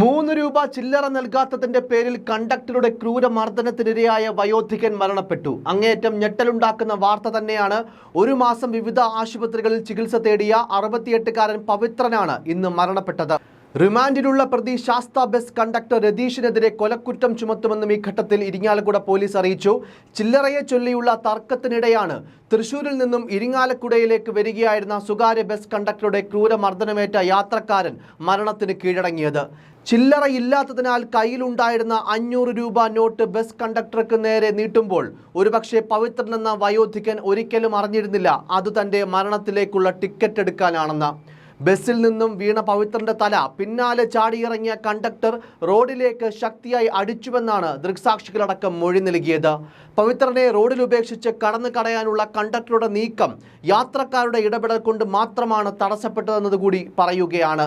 മൂന്ന് രൂപ ചില്ലറ നൽകാത്തതിന്റെ പേരിൽ കണ്ടക്ടറുടെ ക്രൂരമർദ്ദനത്തിനിരയായ വയോധികൻ മരണപ്പെട്ടു. അങ്ങേയറ്റം ഞെട്ടലുണ്ടാക്കുന്ന വാർത്ത തന്നെയാണ് ഒരു മാസം വിവിധ ആശുപത്രികളിൽ ചികിത്സ തേടിയ അറുപത്തിയെട്ടുകാരൻ പവിത്രനാണ് ഇന്ന് മരണപ്പെട്ടത്. റിമാൻഡിലുള്ള പ്രതി ശാസ്ത ബസ് കണ്ടക്ടർ രതീഷിനെതിരെ കൊലക്കുറ്റം ചുമത്തുമെന്നും ഈ ഘട്ടത്തിൽ ഇരിങ്ങാലക്കുട പോലീസ് അറിയിച്ചു. ചില്ലറയെ ചൊല്ലിയുള്ള തർക്കത്തിനിടെയാണ് തൃശൂരിൽ നിന്നും ഇരിങ്ങാലക്കുടയിലേക്ക് വരികയായിരുന്ന സ്വകാര്യ ബസ് കണ്ടക്ടറുടെ ക്രൂരമർദ്ദനമേറ്റ യാത്രക്കാരൻ മരണത്തിന് കീഴടങ്ങിയത്. ചില്ലറയില്ലാത്തതിനാൽ കയ്യിലുണ്ടായിരുന്ന അഞ്ഞൂറ് രൂപ നോട്ട് ബസ് കണ്ടക്ടർക്ക് നേരെ നീട്ടുമ്പോൾ ഒരുപക്ഷെ പവിത്രൻ എന്ന വയോധികൻ ഒരിക്കലും അറിഞ്ഞിരുന്നില്ല. അത് തന്റെ മരണത്തിലേക്കുള്ള ടിക്കറ്റ് എടുക്കാനാണെന്ന്. ബസ്സിൽ നിന്നും വീണ പവിത്രന്റെ തല പിന്നാലെ ചാടിയിറങ്ങിയ കണ്ടക്ടർ റോഡിലേക്ക് ശക്തിയായി അടിച്ചുവെന്നാണ് ദൃക്സാക്ഷികളടക്കം മൊഴി നൽകിയത്. പവിത്രനെ റോഡിൽ ഉപേക്ഷിച്ച് കടന്നു കടയാനുള്ള കണ്ടക്ടറുടെ നീക്കം യാത്രക്കാരുടെ ഇടപെടൽ കൊണ്ട് മാത്രമാണ് തടസ്സപ്പെട്ടതെന്നതുകൂടി പറയുകയാണ്.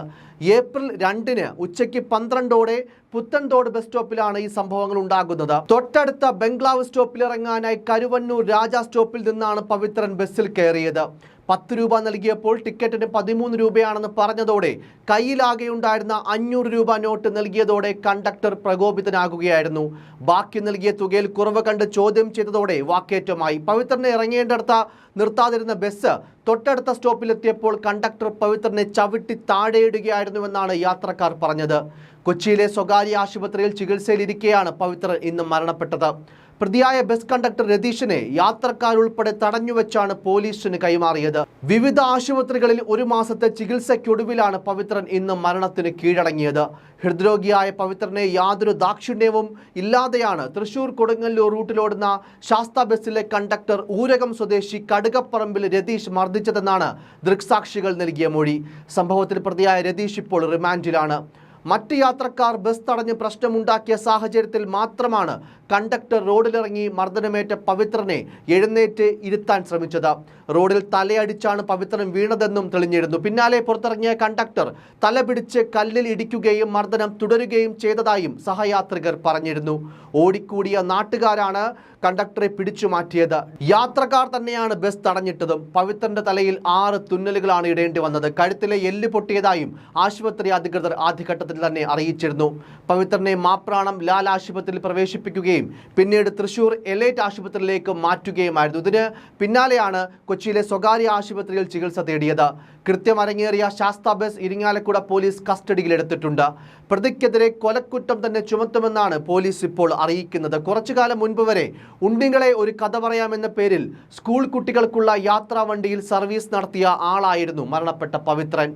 ഏപ്രിൽ രണ്ടിന് ഉച്ചയ്ക്ക് പന്ത്രണ്ടോടെ പുത്തൻതോട് ബസ് സ്റ്റോപ്പിലാണ് ഈ സംഭവങ്ങൾ ഉണ്ടാകുന്നത്. തൊട്ടടുത്ത ബംഗ്ലാവ് സ്റ്റോപ്പിൽ ഇറങ്ങാനായി കരുവന്നൂർ രാജ സ്റ്റോപ്പിൽ നിന്നാണ് പവിത്രൻ ബസ്സിൽ കയറിയത്. പത്ത് രൂപ നൽകിയപ്പോൾ ടിക്കറ്റിന് പതിമൂന്ന് രൂപയാണെന്ന് പറഞ്ഞതോടെ കയ്യിലാകെ ഉണ്ടായിരുന്ന അഞ്ഞൂറ് രൂപ നോട്ട് നൽകിയതോടെ കണ്ടക്ടർ പ്രകോപിതനാകുകയായിരുന്നു. ബാക്കി നൽകിയ തുകയിൽ കുറവ് കണ്ട് ചോദ്യം ചെയ്തതോടെ വാക്കേറ്റമായി. പവിത്രനെ ഇറങ്ങേണ്ടടുത്ത നിർത്താതിരുന്ന ബസ് തൊട്ടടുത്ത സ്റ്റോപ്പിലെത്തിയപ്പോൾ കണ്ടക്ടർ പവിത്രനെ ചവിട്ടി താഴെയിടുകയായിരുന്നുവെന്നാണ് യാത്രക്കാർ പറഞ്ഞത്. കൊച്ചിയിലെ സ്വകാര്യ ആശുപത്രിയിൽ ചികിത്സയിലിരിക്കെയാണ് പവിത്രൻ ഇന്ന് മരണപ്പെട്ടത്. പ്രതിയായ ബസ് കണ്ടക്ടർ രതീഷിനെ യാത്രക്കാരുൾപ്പെടെ തടഞ്ഞുവെച്ചാണ് പോലീസിന് കൈമാറിയത്. വിവിധ ആശുപത്രികളിൽ ഒരു മാസത്തെ ചികിത്സയ്ക്കൊടുവിലാണ് പവിത്രൻ ഇന്ന് മരണത്തിന് കീഴടങ്ങിയത്. ഹൃദ്രോഗിയായ പവിത്രനെ യാതൊരു ദാക്ഷിണ്യവും ഇല്ലാതെയാണ് തൃശൂർ കൊടുങ്ങല്ലൂർ റൂട്ടിലോടുന്ന ശാസ്ത ബസ്സിലെ കണ്ടക്ടർ ഊരകം സ്വദേശി കടുകപ്പറമ്പിൽ രതീഷ് മർദ്ദിച്ചതെന്നാണ് ദൃക്സാക്ഷികൾ നൽകിയ മൊഴി. സംഭവത്തിൽ പ്രതിയായ രതീഷ് ഇപ്പോൾ റിമാൻഡിലാണ്. മറ്റ് യാത്രക്കാർ ബസ് തടഞ്ഞ് പ്രശ്നമുണ്ടാക്കിയ സാഹചര്യത്തിൽ മാത്രമാണ് കണ്ടക്ടർ റോഡിലിറങ്ങി മർദ്ദനമേറ്റ പവിത്രനെ എഴുന്നേറ്റ് ഇരുത്താൻ ശ്രമിച്ചത്. റോഡിൽ തലയടിച്ചാണ് പവിത്രൻ വീണതെന്നും തെളിഞ്ഞിരുന്നു. പിന്നാലെ പുറത്തിറങ്ങിയ കണ്ടക്ടർ തല പിടിച്ച് കല്ലിൽ ഇടിക്കുകയും മർദ്ദനം തുടരുകയും ചെയ്തതായും സഹയാത്രികർ പറഞ്ഞിരുന്നു. ഓടിക്കൂടിയ നാട്ടുകാരാണ് കണ്ടക്ടറെ പിടിച്ചു മാറ്റിയത്. യാത്രക്കാർ തന്നെയാണ് ബസ് തടഞ്ഞിട്ടതും. പവിത്രന്റെ തലയിൽ ആറ് തുന്നലുകളാണ് ഇടേണ്ടി വന്നത്. കഴുത്തിലെ എല്ല് പൊട്ടിയതായും ആശുപത്രി അധികൃതർ ആദ്യഘട്ടത്തിൽ തന്നെ അറിയിച്ചിരുന്നു. പവിത്രനെ മാപ്രാണം ലാൽ ആശുപത്രിയിൽ പ്രവേശിപ്പിക്കുകയും പിന്നീട് തൃശൂർ എലൈറ്റ് ആശുപത്രിയിലേക്ക് മാറ്റുകയുമായിരുന്നു. ഇതിന് പിന്നാലെയാണ് കൊച്ചിയിലെ സ്വകാര്യ ആശുപത്രിയിൽ ചികിത്സ തേടിയത്. കൃത്യം അരങ്ങേറിയ ശാസ്ത ബസ് ഇരിങ്ങാലക്കുട പോലീസ് കസ്റ്റഡിയിലെടുത്തിട്ടുണ്ട് പ്രതിക്കെതിരെ കൊലക്കുറ്റം തന്നെ ചുമത്തുമെന്നാണ് പോലീസ് ഇപ്പോൾ അറിയിക്കുന്നത്. കുറച്ചു കാലം മുൻപ് വരെ ഉണ്ണികളെ ഒരു കഥ പറയാമെന്ന പേരിൽ സ്കൂൾ കുട്ടികൾക്കുള്ള യാത്രാ വണ്ടിയിൽ സർവീസ് നടത്തിയ ആളായിരുന്നു മരണപ്പെട്ട പവിത്രൻ.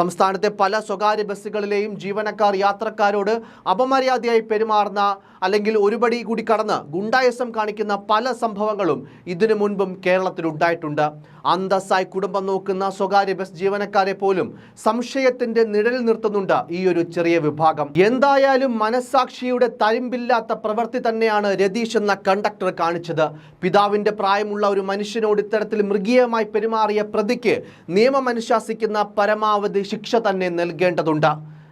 സംസ്ഥാനത്തെ പല സ്വകാര്യ ബസ്സുകളിലെയും ജീവനക്കാർ യാത്രക്കാരോട് അപമര്യാദയായി പെരുമാറുന്ന അല്ലെങ്കിൽ ഒരുപടി കൂടി കടന്ന് ഗുണ്ടായസം കാണിക്കുന്ന പല സംഭവങ്ങളും ഇതിനു മുൻപും കേരളത്തിൽ ഉണ്ടായിട്ടുണ്ട് അന്തസ്സായി കുടുംബം നോക്കുന്ന സ്വകാര്യ ബസ് ജീവനക്കാരെ പോലും സംശയത്തിന്റെ നിഴലിൽ നിർത്തുന്നുണ്ട് ഈ ഒരു ചെറിയ വിഭാഗം. എന്തായാലും മനസ്സാക്ഷിയുടെ തരിമ്പില്ലാത്ത പ്രവൃത്തി തന്നെയാണ് രതീഷ് എന്ന കണ്ടക്ടർ കാണിച്ചത്. പിതാവിന്റെ പ്രായമുള്ള ഒരു മനുഷ്യനോട് ഇത്തരത്തിൽ മൃഗീയമായി പെരുമാറിയ പ്രതിക്ക് നിയമം അനുശാസിക്കുന്ന പരമാവധി ശിക്ഷ തന്നെ നൽകേണ്ടതുണ്ട്.